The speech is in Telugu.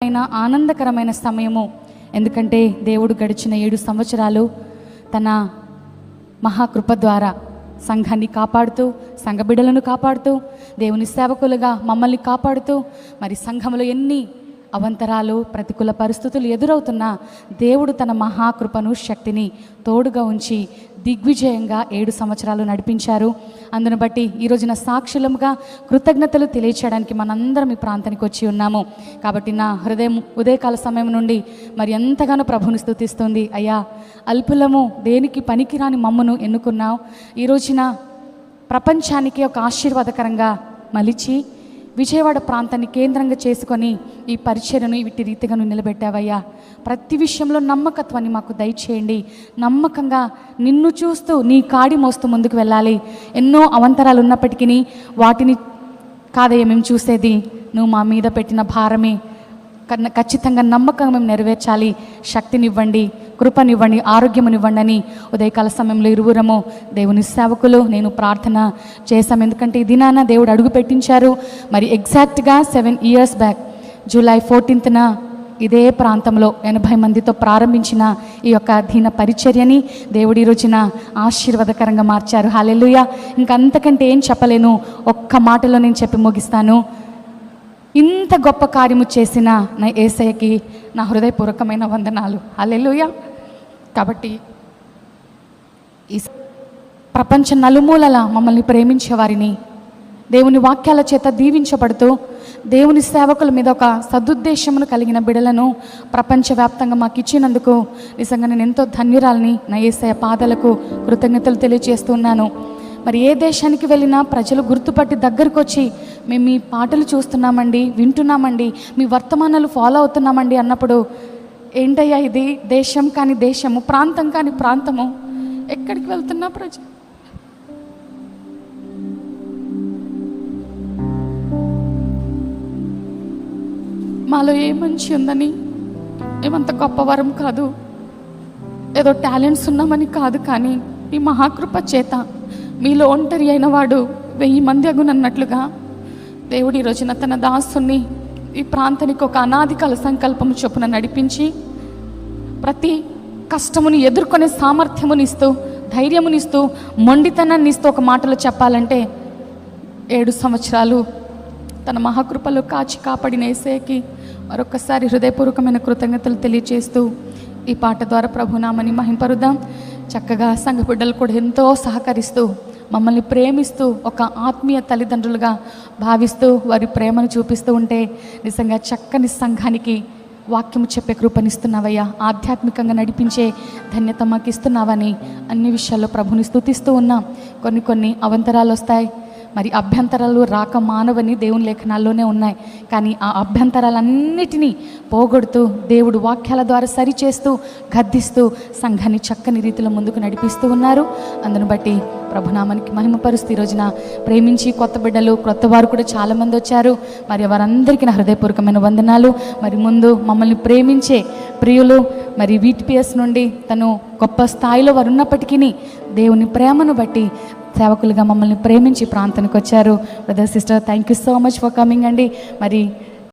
అయిన ఆనందకరమైన సమయము. ఎందుకంటే దేవుడు గడిచిన ఏడు సంవత్సరాలు తన మహాకృప ద్వారా సంఘాన్ని కాపాడుతూ సంఘ బిడ్డలను కాపాడుతూ దేవుని సేవకులుగా మమ్మల్ని కాపాడుతూ మరి సంఘంలో ఎన్ని అవంతరాలు ప్రతికూల పరిస్థితులు ఎదురవుతున్నా దేవుడు తన మహాకృపను శక్తిని తోడుగా ఉంచి దిగ్విజయంగా ఏడు సంవత్సరాలు నడిపించారు. అందును బట్టి ఈ రోజున సాక్షులముగా కృతజ్ఞతలు తెలియచేయడానికి మనందరం ఈ ప్రాంతానికి వచ్చి ఉన్నాము. కాబట్టి నా హృదయం ఉదయకాల సమయం నుండి మరి ఎంతగానో ప్రభుని స్థుతిస్తుంది అయ్యా అల్పులము దేనికి పనికిరాని మమ్మను ఎన్నుకున్నావు? ఈ రోజున ప్రపంచానికి ఒక ఆశీర్వాదకరంగా మలిచి విజయవాడ ప్రాంతాన్ని కేంద్రంగా చేసుకొని ఈ పరిచయను వీటి రీతిగా నువ్వు నిలబెట్టావయ్యా. ప్రతి విషయంలో నమ్మకత్వాన్ని మాకు దయచేయండి. నమ్మకంగా నిన్ను చూస్తూ నీ కాడి మోస్తూ ముందుకు వెళ్ళాలి. ఎన్నో అవంతరాలు ఉన్నప్పటికీ వాటిని కాదయ్య మేము చూసేది. నువ్వు మా మీద పెట్టిన భారమే. ఖచ్చితంగా నమ్మకంగా మేము నెరవేర్చాలి. శక్తినివ్వండి. కృపనివ్వండి ఆరోగ్యమునివ్వండి అని ఉదయకాల సమయంలో ఇరువురము దేవుని సేవకులు. నేను ప్రార్థన చేశాం. ఎందుకంటే ఈ దినాన దేవుడు అడుగు పెట్టించారు. మరి ఎగ్జాక్ట్గా సెవెన్ ఇయర్స్ బ్యాక్ జూలై ఫోర్టీన్త్న ఇదే ప్రాంతంలో ఎనభై మందితో ప్రారంభించిన ఈ యొక్క దీన పరిచర్యని దేవుడి రోజున ఆశీర్వాదకరంగా మార్చారు. హాలెలుయ ఇంకంతకంటే ఏం చెప్పలేను. ఒక్క మాటలో నేను చెప్పి ముగిస్తాను. ఇంత గొప్ప కార్యము చేసిన నా ఏసయ్యకి నా హృదయపూర్వకమైన వందనాలు. హల్లెలూయా కాబట్టి ఈ ప్రపంచ నలుమూలల మమ్మల్ని ప్రేమించే వారిని దేవుని వాక్యాల చేత దీవించబడుతూ దేవుని సేవకుల మీద ఒక సదుద్దేశమును కలిగిన బిడలను ప్రపంచవ్యాప్తంగా మాకు ఇచ్చినందుకు నిజంగా నేను ఎంతో ధన్యురాలని నా ఏసయ కృతజ్ఞతలు తెలియజేస్తున్నాను మరి ఏ దేశానికి వెళ్ళినా ప్రజలు గుర్తుపట్టి దగ్గరకు వచ్చి మేము మీ పాటలు చూస్తున్నామండి వింటున్నామండి మీ వర్తమానాలు ఫాలో అవుతున్నామండి అన్నప్పుడు ఏంటయ్యా ఇది? దేశం కాని దేశము ప్రాంతం కాని ప్రాంతము. ఎక్కడికి వెళ్తున్నా ప్రజ? మాలో ఏ మంచి ఉందని? ఏమంత గొప్ప వరం కాదు. ఏదో టాలెంట్స్ ఉన్నామని కాదు కానీ ఈ మహాకృప చేత మీలో ఒంటరి అయిన వాడు వెయ్యి మంది అగునన్నట్లుగా దేవుడి రోజున తన దాసుని ఈ ప్రాంతానికి ఒక అనాదికాల సంకల్పం చొప్పున నడిపించి ప్రతి కష్టమును ఎదుర్కొనే సామర్థ్యమునిస్తూ ధైర్యమునిస్తూ మొండితనాన్ని ఇస్తూ ఒక మాటలో చెప్పాలంటే ఏడు సంవత్సరాలు తన మహాకృపలో కాచి కాపాడిన ఏసేకి మరొకసారి హృదయపూర్వకమైన కృతజ్ఞతలు తెలియజేస్తూ ఈ పాట ద్వారా ప్రభునామని మహింపరుద్దాం. చక్కగా సంఘబిడ్డలు కూడా ఎంతో సహకరిస్తూ మమ్మల్ని ప్రేమిస్తూ ఒక ఆత్మీయ తల్లిదండ్రులుగా భావిస్తూ వారి ప్రేమను చూపిస్తూ ఉంటే నిజంగా చక్కని సంఘానికి వాక్యము చెప్పే కృపనిస్తున్నావయ్యా. ఆధ్యాత్మికంగా నడిపించే ధన్యత మాకు ఇస్తున్నావని అన్ని విషయాల్లో ప్రభుని స్థుతిస్తూ ఉన్నాం. కొన్ని కొన్ని అవంతరాలు వస్తాయి. మరి అభ్యంతరాలు రాక మానవని దేవుని లేఖనాల్లోనే ఉన్నాయి. కానీ ఆ అభ్యంతరాలన్నిటినీ పోగొడుతూ దేవుడు వాక్యాల ద్వారా సరిచేస్తూ గద్దిస్తూ సంఘాన్ని చక్కని రీతిలో ముందుకు నడిపిస్తూ ఉన్నారు. అందును బట్టి ప్రభునామానికి మహిమపరుస్తూ ఈరోజున రోజున ప్రేమించి కొత్త బిడ్డలు కొత్త వారు కూడా చాలామంది వచ్చారు. మరి వారందరికీ నా హృదయపూర్వకమైన వందనాలు. మరి ముందు మమ్మల్ని ప్రేమించే ప్రియులు మరి వీటిపిఎస్ నుండి తను గొప్ప స్థాయిలో వారు ఉన్నప్పటికీ దేవుని ప్రేమను బట్టి సేవకులుగా మమ్మల్ని ప్రేమించి ప్రాంతానికి వచ్చారు. Brother sister thank you so much for coming అండి. మరి